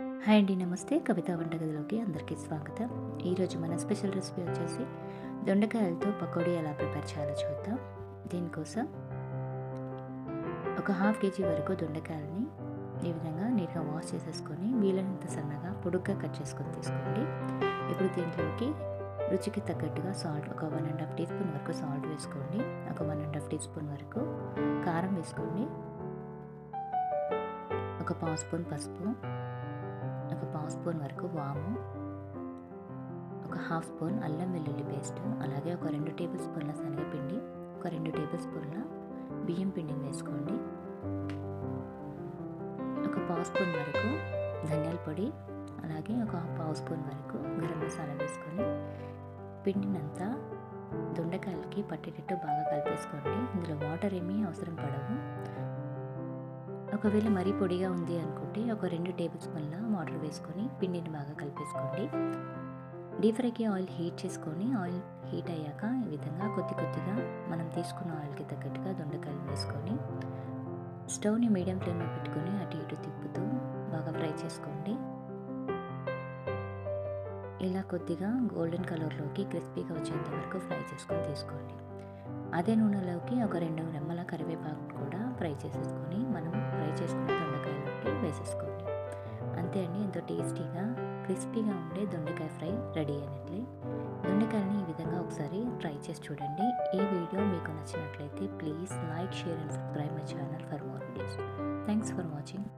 Hi అండి నమస్తే. కవిత వంటగదిలోకి అందరికీ స్వాగతం. ఈరోజు మన స్పెషల్ రెసిపీ వచ్చేసి దొండకాయలతో పకోడీ ఎలా ప్రిపేర్ చేయాలో చూద్దాం. దీనికోసం ఒక హాఫ్ కేజీ వరకు దొండకాయలని ఈ విధంగా నీట్గా వాష్ చేసేసుకొని వీలైనంత సన్నగా పొడుగ్గా కట్ చేసుకొని తీసుకోండి. ఇప్పుడు దీంట్లోకి రుచికి తగ్గట్టుగా సాల్ట్ ఒక one and half tea spoon వరకు సాల్ట్ వేసుకోండి. ఒక one and half tea spoon వరకు కారం వేసుకోండి. ఒక పావు స్పూన్ పసుపు. ఒక పావు స్పూన్ వరకు వాము ఒక హాఫ్ స్పూన్ అల్లం వెల్లుల్లి పేస్ట్ అలాగే ఒక రెండు టేబుల్ స్పూన్ల శనగపిండి ఒక రెండు టేబుల్ స్పూన్ల బియ్యం పిండిని వేసుకోండి. ఒక పావు స్పూన్ వరకు ధనియాల పొడి అలాగే ఒక పావు స్పూన్ వరకు గరం మసాలా వేసుకొని పిండినంతా దొండకాయలకి పట్టేటట్టు బాగా కలిపేసుకోండి. ఇందులో వాటర్ ఏమీ అవసరం పడవు. ఒకవేళ మరీ పొడిగా ఉంది అనుకుంటే ఒక రెండు టేబుల్ స్పూన్ల వాటర్ వేసుకొని పిండిని బాగా కలిపేసుకోండి. డీప్ ఫ్రైకి ఆయిల్ హీట్ చేసుకొని ఆయిల్ హీట్ అయ్యాక ఈ విధంగా కొద్ది కొద్దిగా మనం తీసుకున్న ఆయిల్కి తగ్గట్టుగా దొండకాయలు వేసుకొని స్టవ్ని మీడియం ఫ్లేమ్లో పెట్టుకొని అటు ఇటు తిప్పుతూ బాగా ఫ్రై చేసుకోండి. ఇలా కొద్దిగా గోల్డెన్ కలర్లోకి క్రిస్పీగా వచ్చేంత వరకు ఫ్రై చేసుకొని తీసుకోండి. అదే నూనెలోకి ఒక రెండు రెమ్మల కరివేపాకు కూడా ఫ్రై చేసేసుకొని మనం వేసేసుకోండి అంతే అండి ఎంతో టేస్టీగా క్రిస్పీగా ఉండే దొండకాయ ఫ్రై రెడీ అయినట్లే. దొండకాయని ఈ విధంగా ఒకసారి ట్రై చేసి చూడండి. ఈ వీడియో మీకు నచ్చినట్లయితే please like share and subscribe my channel for more videos. Thanks for watching.